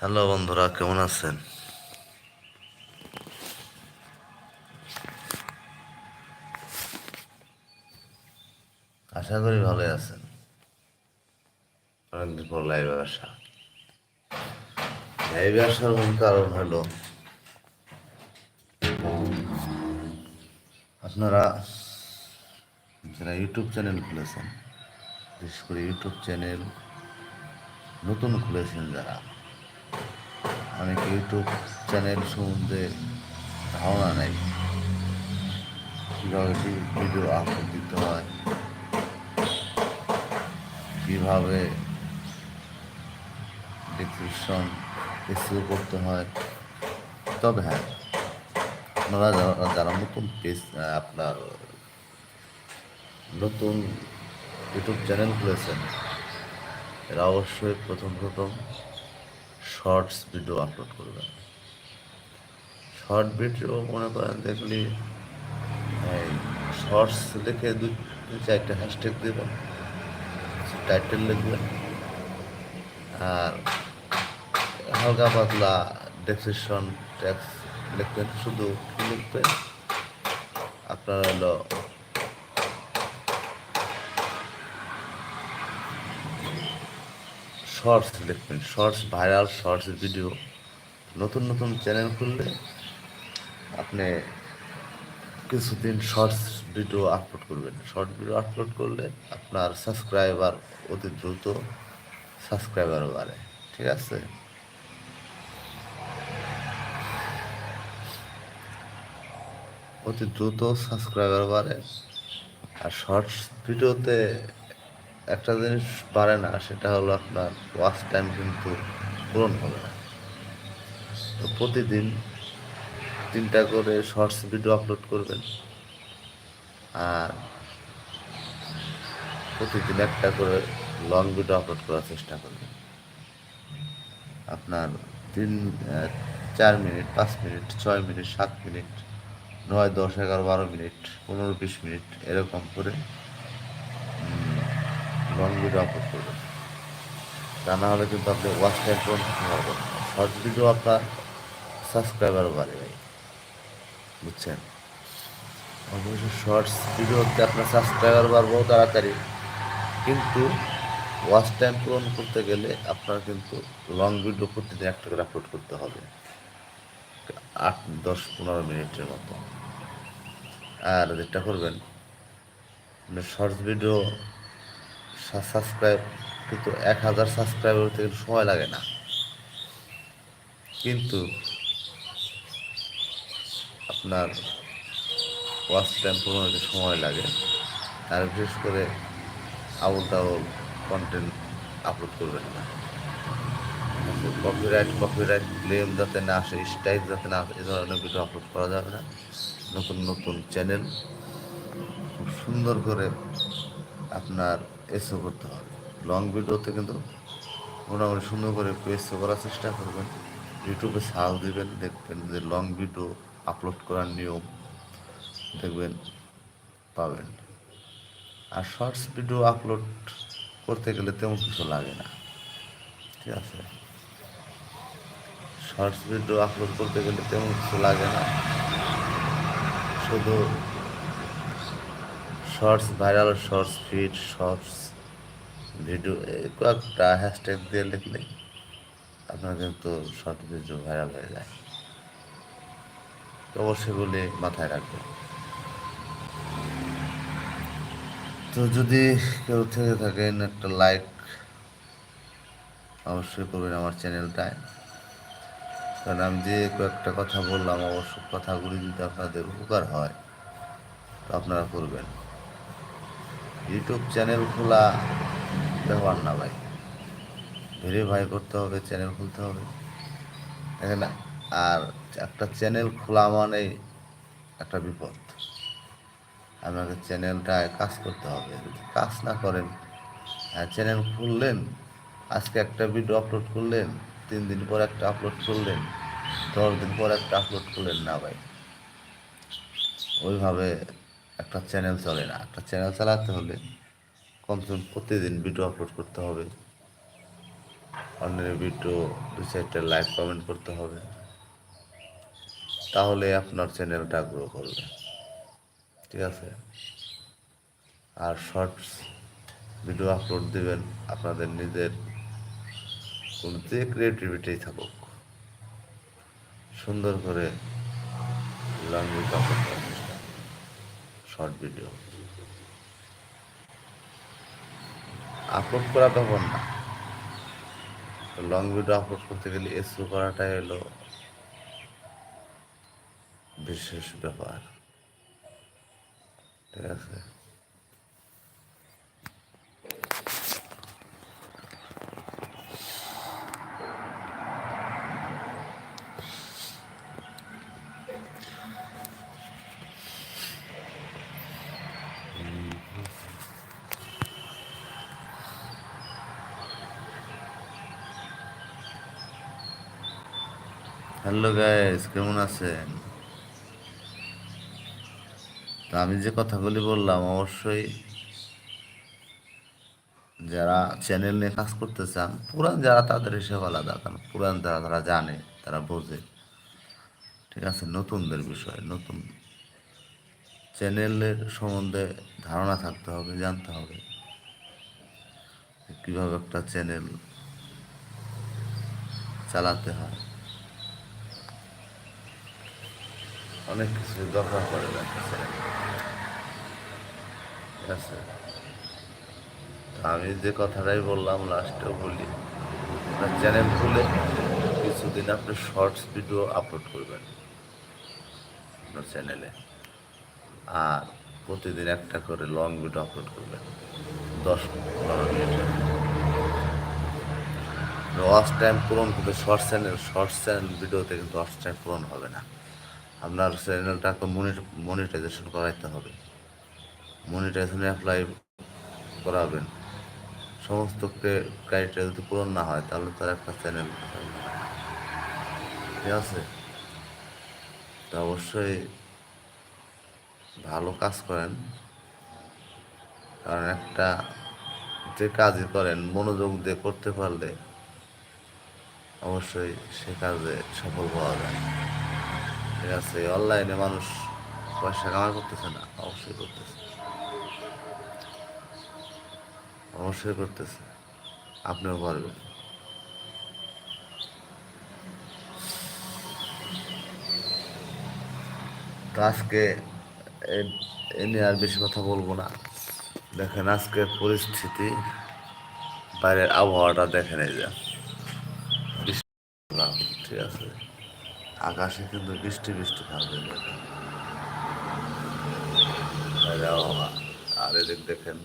Hello বন্ধুরা, কেমন আছেন? আশা করি ভালো আছেন। অনেকদিন পর লাইভে আসা। লাইভে আসার মূল কারণ হলো, আপনারা যারা ইউটিউব চ্যানেল খুলেছেন, বিশেষ করে ইউটিউব চ্যানেল নতুন খুলেছেন যারা অনেক ইউটিউব চ্যানেল সম্বন্ধে ধারণা নেই। কীভাবে ভিডিও আপলোড দিতে হয়? কীভাবে ডিসক্রিপশন এসিও করতে হয়? তবে হ্যাঁ আপনারা যারা যারা নতুন পেজ আপনার নতুন ইউটিউব চ্যানেল খুলেছেন, এরা অবশ্যই প্রথম প্রথম শর্টস ভিডিও আপলোড করবেন। শর্ট ভিডিও মনে করেন দেখলি শর্টস লিখে দুই চারটে হ্যাশট্যাগ দেবেন টাইটেল লিখবেন আর হালকা পাতলা ডেসক্রিপশন ট্যাক্স লিখবেন শুধু লিখবেন আপনার হলো শর্টস লিখবেন শর্টস ভাইরাল, শর্টস ভিডিও। নতুন নতুন চ্যানেল খুললে আপনি কিছুদিন শর্টস ভিডিও আপলোড করবেন। শর্ট ভিডিও আপলোড করলে আপনার সাবস্ক্রাইবার অতি দ্রুত সাবস্ক্রাইবার বাড়ে, ঠিক আছে? অতি দ্রুত সাবস্ক্রাইবার বাড়ে। আর শর্টস ভিডিওতে একটা জিনিস বাড়ে না, সেটা হলো আপনার ওয়াচ টাইম কিন্তু পূরণ হবে না। তো প্রতিদিন তিনটা করে শর্টস ভিডিও আপলোড করবেন আর প্রতিদিন একটা করে লং ভিডিও আপলোড করার চেষ্টা করবেন। আপনার তিন চার মিনিট, পাঁচ মিনিট, ছয় মিনিট, সাত মিনিট, নয়, দশ, এগারো, বারো মিনিট, পনেরো, বিশ মিনিট এরকম করে লং ভিডিও আপলোড করবেন। তা না হলে কিন্তু আপনি ওয়াচ টাইম করতে পারবেন শর্ট ভিডিও আপনার সাবস্ক্রাইবারও বাড়ে বুঝছেন? অবশ্য শর্টস ভিডিওতে আপনার সাবস্ক্রাইবার বাড়বো তাড়াতাড়ি। কিন্তু ওয়াচ টাইম পূরণ করতে গেলে আপনার কিন্তু লং ভিডিও প্রতিদিন একটা করে আপলোড করতে হবে। আট, দশ, পনেরো মিনিটের মতো। আর যেটা করবেন শর্টস ভিডিও সাবস্ক্রাইব কিন্তু এক হাজার সাবস্ক্রাইবার কিন্তু সময় লাগে না। কিন্তু আপনার ওয়াচ টাইম পূরণ হতে সময় লাগে। আর বিশেষ করে আউল টাউল কন্টেন্ট আপলোড করবেন না। কপিরাইট কপিরাইট ক্লেম যাতে না আসে স্ট্রাইক যাতে না আসে, এ ধরনের ভিডিও আপলোড করা যাবে না। নতুন নতুন চ্যানেল খুব সুন্দর করে আপনার এসও করতে হবে। লং ভিডিওতে কিন্তু মোটামুটি সুন্দর করে এসও করার চেষ্টা করবেন। ইউটিউবে সাল দেবেন, দেখবেন যে লং ভিডিও আপলোড করার নিয়ম দেখবেন, পাবেন। আর শর্টস ভিডিও আপলোড করতে গেলে তেমন কিছু লাগে না। ঠিক আছে? শর্টস ভিডিও আপলোড করতে গেলে তেমন কিছু লাগে না। শুধু shorts, viral shorts, feed shorts, video কয়েকটা হ্যাশট্যাগ দিয়ে লিখলে আপনার কিন্তু শর্ট ভিডিও ভাইরাল হয়ে যায়। তো অবশ্যই মাথায় রাখবেন। তো যদি কেউ থেকে থাকেন একটা লাইক অবশ্যই করবেন আমার চ্যানেলটায় কারণ আমি যে কয়েকটা কথা বললাম অবশ্য কথাগুলি যদি আপনাদের উপকার হয়, তো আপনারা করবেন। ইউটিউব চ্যানেল খোলা ব্যাপার না ভাই। ভেরিফাই করতে হবে চ্যানেল খুলতে হবে। দেখেন, আর একটা চ্যানেল খোলা মানেই একটা বিপদ। আপনাকে চ্যানেলটায় কাজ করতে হবে। যদি কাজ না করেন হ্যাঁ চ্যানেল খুললেন, আজকে একটা ভিডিও আপলোড করলেন, তিন দিন পর একটা আপলোড করলেন, দশ দিন পর একটা আপলোড করলেন না ভাই। ওইভাবে একটা চ্যানেল চলে না। একটা চ্যানেল চালাতে হলে কমসে কম প্রতিদিন ভিডিও আপলোড করতে হবে। অন্যের ভিডিও দু চারটে লাইক কমেন্ট করতে হবে। তাহলে আপনার চ্যানেলটা গ্রো করবে। ঠিক আছে? আর শর্টস ভিডিও আপলোড দেবেন, আপনাদের নিজের কোনো যে ক্রিয়েটিভিটি থাকুক। সুন্দর করে long upload short video. Upload করা তখন না। লং ভিডিও আপলোড করতে গেলে এসু করাটাই হলো বিশেষ ব্যাপার। ঠিক আছে? হ্যালো গাইস, কেমন আছেন? তা আমি যে কথাগুলি বললাম, অবশ্যই যারা চ্যানেল নিয়ে কাজ করতে চান, পুরান যারা তাদের হিসেবে আলাদা, কারণ পুরান যারা তারা জানে, তারা বোঝে। ঠিক আছে? নতুনদের বিষয়, নতুন চ্যানেলের সম্বন্ধে ধারণা থাকতে হবে, জানতে হবে কীভাবে একটা চ্যানেল চালাতে হয়। অনেক কিছু দরকার পড়ে ঠিক আছে? আমি যে কথাটাই বললাম লাস্টেও বলি। আপনার চ্যানেল খুলে কিছুদিন আপনি শর্টস ভিডিও আপলোড করবেন আপনার চ্যানেলে আর প্রতিদিন একটা করে লং ভিডিও আপলোড করবেন। দশ পনেরো মিনিটের ওয়াচ টাইম পূরণ করবে শর্ট চ্যানেল শর্ট চ্যানেল ভিডিওতে কিন্তু ওয়াচ টাইম পূরণ হবে না। আপনার চ্যানেলটাকে মনিটাইজেশন করাইতে হবে। মনিটাইজেশন অ্যাপ্লাই করাবেন। সমস্ত ক্রাইটেরিয়া যদি পূরণ না হয়, তাহলে তার একটা চ্যানেল ঠিক আছে? তো অবশ্যই ভালো কাজ করেন। কারণ একটা যে কাজই করেন, মনোযোগ দিয়ে করতে পারলে অবশ্যই সে কাজে সফল পাওয়া যায়। ঠিক আছে, অনলাইনে মানুষ পয়সা কামাই করতেছে না, অবশ্যই করতেছে। অবশ্যই করতেছে, আপনিও পারবেন। তো আজকে এ- নিয়ে আর বেশি কথা বলব না। দেখেন আজকের পরিস্থিতি, বাইরের আবহাওয়াটা দেখে নেই যা। ঠিক আছে? আকাশে কিন্তু বৃষ্টি বৃষ্টি থাকবে আর এদিক দেখেন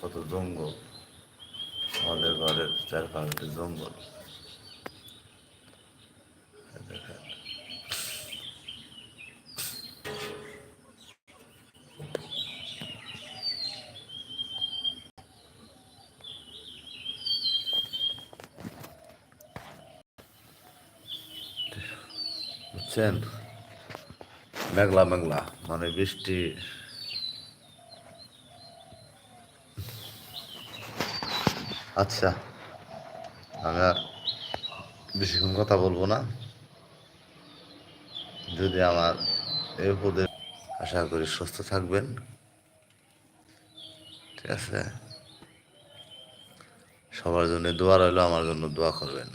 কত জঙ্গল। আমাদের ঘরের চারপাশে জঙ্গল। বুঝছেন মেঘলা মেঘলা মানে বৃষ্টি। আচ্ছা আমি আর বেশিক্ষণ কথা বলব না। যদি আমার এই উপদেশ আশা করি সুস্থ থাকবেন। ঠিক আছে? সবার জন্য দোয়া রইল, আমার জন্য দোয়া করবেন।